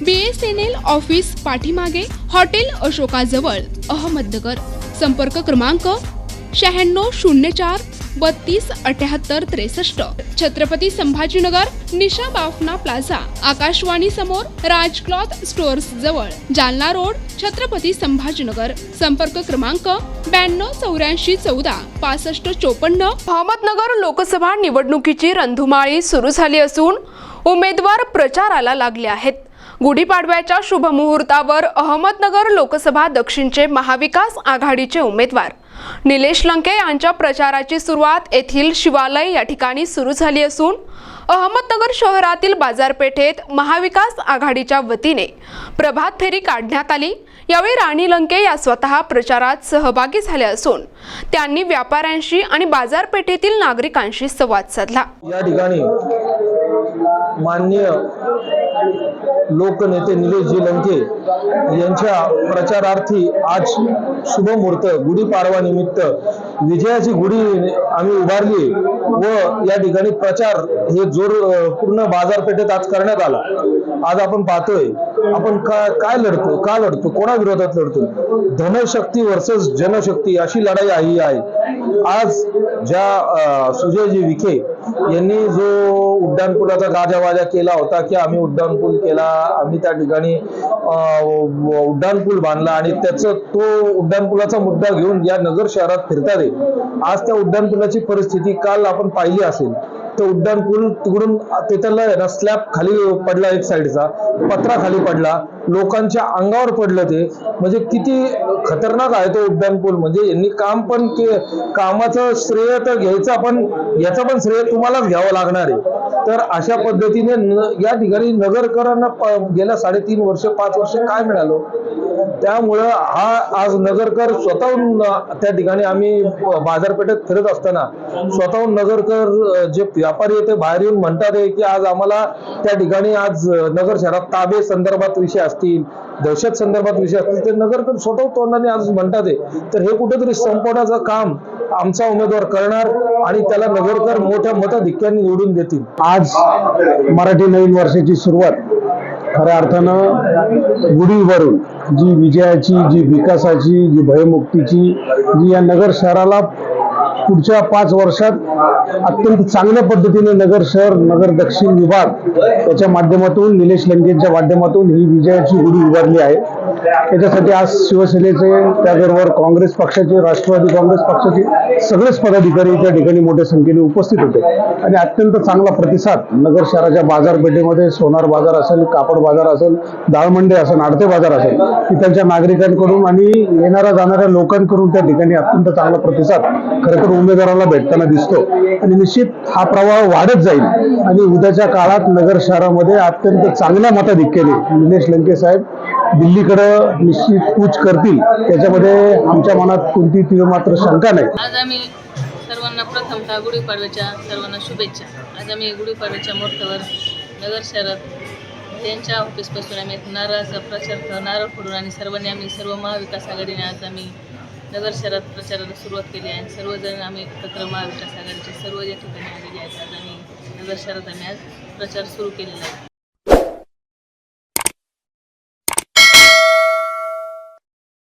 B S N L office पाठीमागे hotel अशोकाजवळ अहमदनगर. संपर्क क्रमांक शहाण्णव शून्य चार बत्तीस अठ्याहत्तर त्रेसष्ट. छत्रपती संभाजीनगर निशा बाफना प्लाझा आकाशवाणी समोर राज क्लॉथ स्टोअर्स जवळ जालना रोड छत्रपती संभाजीनगर. संपर्क क्रमांक ब्याण्णव चौऱ्याऐंशी चौदा पासष्ट चोपन्न. अहमदनगर लोकसभा निवडणुकीची रंधुमाळी सुरू झाली असून उमेदवार प्रचाराला लागले आहेत. गुढीपाडव्याच्या शुभमुहूर्तावर अहमदनगर लोकसभा दक्षिणचे महाविकास आघाडीचे उमेदवार. निलेश लंके यांच्या प्रचाराची सुरुवात येथील शिवालय या ठिकाणी सुरू झाली असून अहमदनगर शहरातील बाजारपेठेत महाविकास आघाडीच्या वतीने प्रभात फेरी काढण्यात आली. यावेळी राणी लंके या स्वतः प्रचारात सहभागी झाल्या असून त्यांनी व्यापाऱ्यांशी आणि बाजारपेठेतील नागरिकांशी संवाद साधला. या ठिकाणी माननीय लोकनेते निलेशजी लंके यांच्या प्रचारार्थी आज शुभमुहूर्त गुढीपाडवा निमित्त विजयाची गुढी आम्ही उभारली व या ठिकाणी प्रचार हे जोर पूर्ण बाजारपेठेत आज करण्यात आला. आज आपण पाहतोय आपण का काय लढतो का लढतो कोणा विरोधात लढतो? धनशक्ती वर्सेस जनशक्ती अशी लढाई ही आहे. आज ज्या सुजयजी विखे यांनी जो उड्डाणपुलाचा गाजावाजा केला होता की आम्ही उड्डाणपूल केला आम्ही त्या ठिकाणी उड्डाणपूल बांधला आणि त्याचं तो उड्डाणपुलाचा मुद्दा घेऊन या नगर शहरात फिरता आहे. आज त्या उड्डाणपुलाची परिस्थिती काल आपण पाहिली असेल तो उड्डाणपूल तिकडून तिथला आहे स्लॅब खाली पडला एक साईडचा पत्रा खाली पडला लोकांच्या अंगावर पडलं ते. म्हणजे किती खतरनाक आहे तो उड्डाणपूल म्हणजे यांनी काम पण के कामाचं श्रेय तर घ्यायचं पण याचं पण श्रेय तुम्हालाच घ्यावं लागणार आहे. तर अशा पद्धतीने या ठिकाणी नगरकरांना गेल्या साडेतीन वर्ष पाच वर्ष काय मिळालं? त्यामुळं हा आज नगरकर स्वतःहून त्या ठिकाणी आम्ही बाजारपेठेत फिरत असताना स्वतःहून नगरकर जे व्यापारी आहे ते बाहेर येऊन म्हणतात की आज आम्हाला त्या ठिकाणी आज नगर शहरात ताबे संदर्भात विषय असतील दहशत संदर्भात विषय असतील ते नगरकर स्वतः तोंडाने आज म्हणतात तर हे कुठेतरी संपवण्याचं काम आमचा उमेदवार करणार आणि त्याला नगरकर मोठ्या मताधिक्याने निवडून देतील. आज मराठी नवीन वर्षाची सुरुवात. खऱ्या अर्थानं गुढीवरून जी विजयाची जी विकासाची जी भयमुक्तीची जी या नगर शहराला पुढच्या पाच वर्षात अत्यंत चांगल्या पद्धतीने नगर शहर नगर दक्षिण विभाग याच्या माध्यमातून निलेश लंकेच्या माध्यमातून ही विजयाची गुढी उभारली आहे. त्याच्यासाठी आज शिवसेनेचे त्याबरोबर काँग्रेस पक्षाचे राष्ट्रवादी काँग्रेस पक्षाचे सगळेच पदाधिकारी त्या ठिकाणी मोठ्या संख्येने उपस्थित होते. आणि अत्यंत चांगला प्रतिसाद नगर शहराच्या बाजारपेठेमध्ये सोनार बाजार असेल कापड बाजार असेल दाळमंडे असेल आडते बाजार असेल त्यांच्या नागरिकांकडून आणि येणाऱ्या जाणाऱ्या लोकांकडून त्या ठिकाणी अत्यंत चांगला प्रतिसाद खरं तर उमेदवाराला भेटताना दिसतो. आणि निश्चित हा प्रवाह वाढत जाईल. आणि उद्याच्या काळात नगर शहरामध्ये अत्यंत चांगल्या मताधिक्याने निलेश लंके साहेब दिल्लीकडं निश्चित कूच करतील. त्याच्यामध्ये आमच्या मनात कोणती तीळ मात्र शंका नाही. आज आम्ही सर्वांना प्रथमतः गुढीपाडव्याच्या सर्वांना शुभेच्छा. आज आम्ही गुढीपाडव्याच्या मुहूर्तावर नगर शहरात त्यांच्या ऑफिसपासून आम्ही नारळाचा प्रचार नारळ फोडून आणि सर्वांनी आम्ही सर्व महाविकास आघाडीने आज आम्ही नगर शहरात प्रचाराला सुरुवात केली आहे. आणि सर्वजण आम्ही एकत्र महाविकास आघाडीचे सर्व या ठिकाणी आलेले आहेत आज आम्ही नगर शहरात आम्ही आज प्रचार सुरू केलेला आहे.